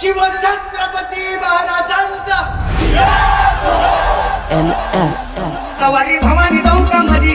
शिवछत्रपती महाराजांचा NSS. सवारी भवानी चौकामधी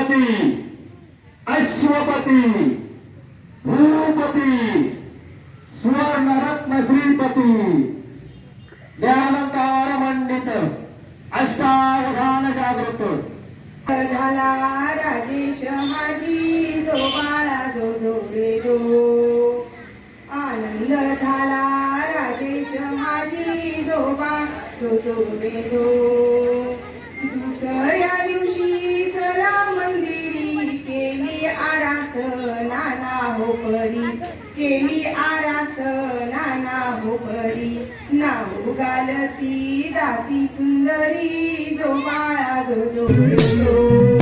गणपती अश्वपती भूपती सुवर्णरत्न श्रीपती ज्ञानकार मंडित अष्टावधान जागृत झाला राजेश माझी जो बाळा जो जो रे जो आनंद झाला राजेश माझी जो बाळ जो जो रे जो नाना केली आरास नाना होपरी नाव गालती दासी सुंदरी जो बाळा जो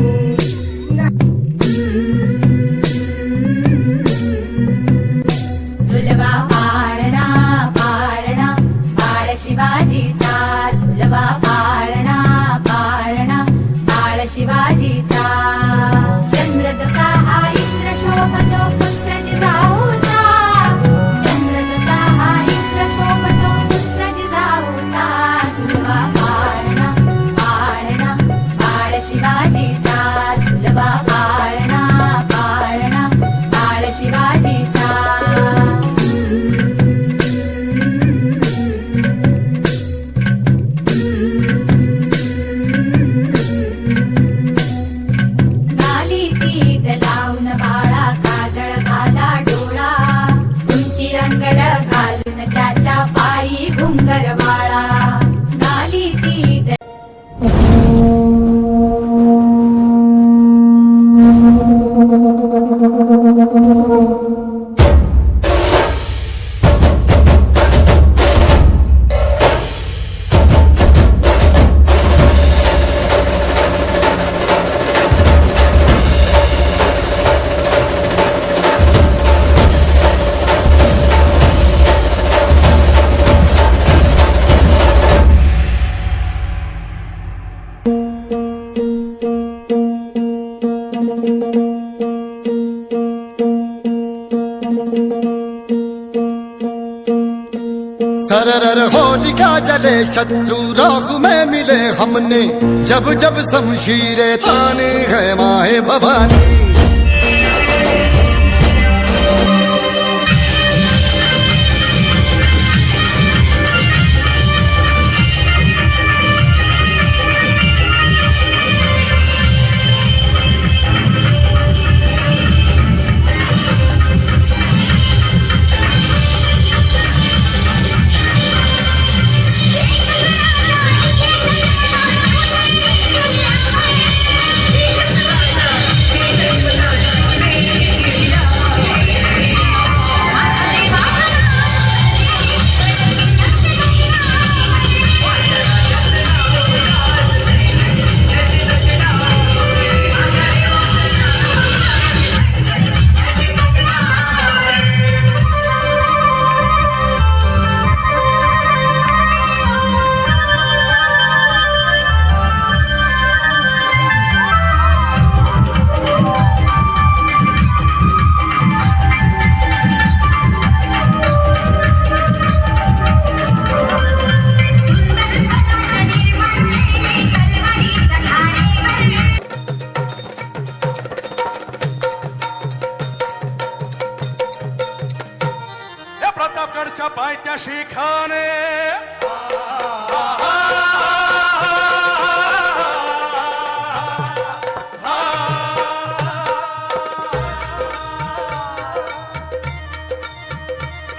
सरर होलिका जले शत्रु राहु में मिले हमने। जब जब शमशीरे ताने है माहे भवानी। प्रतापगडच्या पायथ्याशी खाने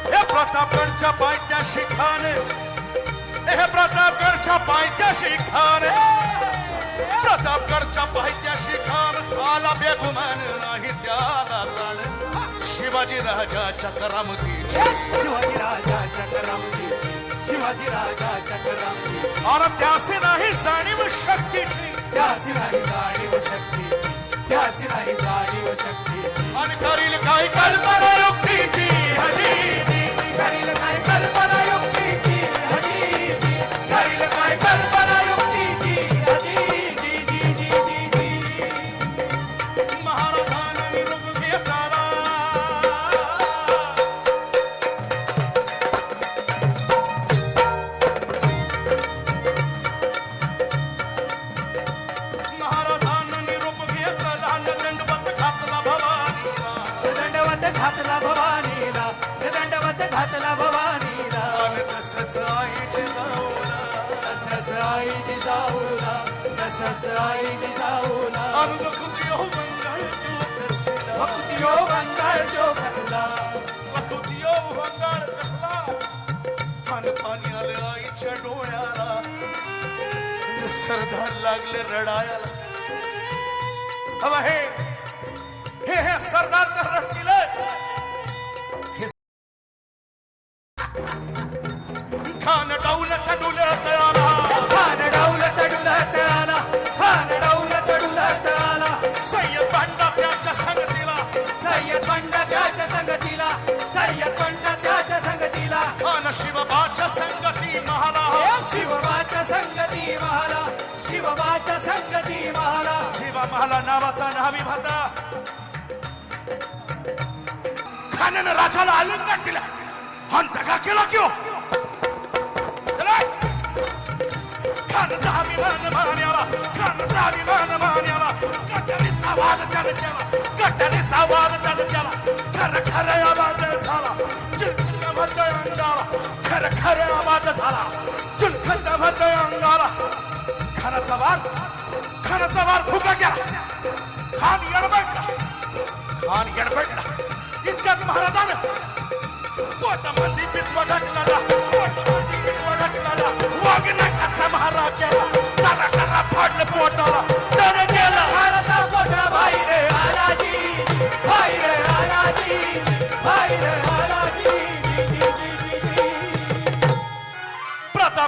हे प्रतापगडच्या पायथ्याशी खाने हे प्रतापगडच्या पायथ्याशी खाने प्रतापगडच्या पायथ्याशी खान आला बेगुमान नाही त्याला चाल शिवाजी राजाच्या करामतीची शिवाजी राजाच्या करामतीची शिवाजी राजाच्या करामतीची और त्यासी नाही जाणीव शक्तीची. त्यासी नाही जाणीव घातला भवानीला. तसंच आईची जाऊला तसंच आईची जाऊला तसंच आईची जाऊला. अनुलखुत येऊ मंगळ तू कसला भक्ती यो बंगाळ जो कसला येऊ मंगळ कसला. पान पाणी आले आईच्या डोळ्याला. सरदार लागले रडायला. हवा हे. त्याच्या संगतीला सय्यद पंड त्याच्या संगतीला. खान शिवबाच्या संगती महाला शिवबाच्या संगती महाला शिवबाच्या संगती महाला. शिवा महाला नावाचा नावी भाता खानानं राजाला आलिंगन दिला. हा दगा केला किंवा खान अभिमान मान्याला खान अभिमान मान्याला वाद त्यानं केला कटारीचा वाद त्यानं केला खरं आवाज झाला चिलखंड भद्र अंगाला खरं खरं आवाज झाला चिलखंड भद्र अंगाला खानाचा वार खानाचा वार फुका गेला खान येडबडला खान येडबडला इतक्यात महाराजानं पोटामध्ये पिचवा ढकलाला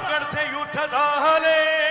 सकळचे युद्ध झाले.